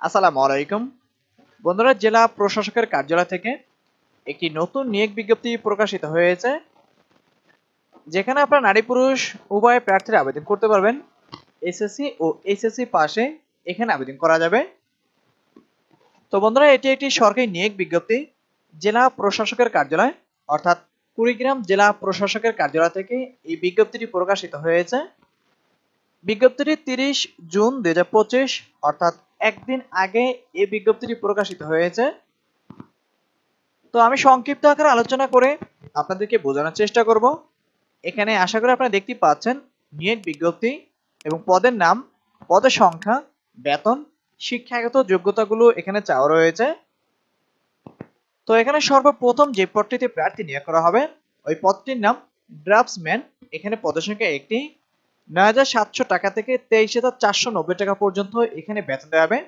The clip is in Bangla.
আসসালামু আলাইকুম। বন্ধুরা, জেলা প্রশাসকের কার্যালয় থেকে একটি নতুন নিয়োগ বিজ্ঞপ্তি প্রকাশিত হয়েছে, যেখানে আপনার নারী পুরুষ উভয় প্রার্থীরা আবেদন করতে পারবেন। এসএসসি ও এসএসসি পাশে এখানে আবেদন করা যাবে। তো বন্ধুরা, এটি একটি সরকারি নিয়োগ বিজ্ঞপ্তি, জেলা প্রশাসকের কার্যালয়, অর্থাৎ কুড়িগ্রাম জেলা প্রশাসকের কার্যালয় থেকে এই বিজ্ঞপ্তিটি প্রকাশিত হয়েছে। বিজ্ঞপ্তিটি তিরিশ জুন দু হাজার পঁচিশ, অর্থাৎ একদিন আগে এই বিজ্ঞপ্তিটি প্রকাশিত হয়েছে। তো আমি সংক্ষিপ্ত আকারে আলোচনা করে আপনাদেরকে বোঝানোর চেষ্টা করব। এখানে আশা করি আপনারা দেখতে পাচ্ছেন নিয়োগ বিজ্ঞপ্তি এবং পদের নাম পদের সংখ্যা, বেতন, শিক্ষাগত যোগ্যতাগুলো এখানে চাওয়া রয়েছে। তো এখানে সর্বপ্রথম যে পদটিতে প্রার্থী নিয়োগ করা হবে, ওই পদটির নাম ড্রাফটসম্যান। এখানে পদের সংখ্যা একটি নয় হাজার সাতশো টাকা থেকে তেইশ হাজার চারশো নব্বই টাকা পর্যন্ত এখানে বেতন দেওয়া হবে।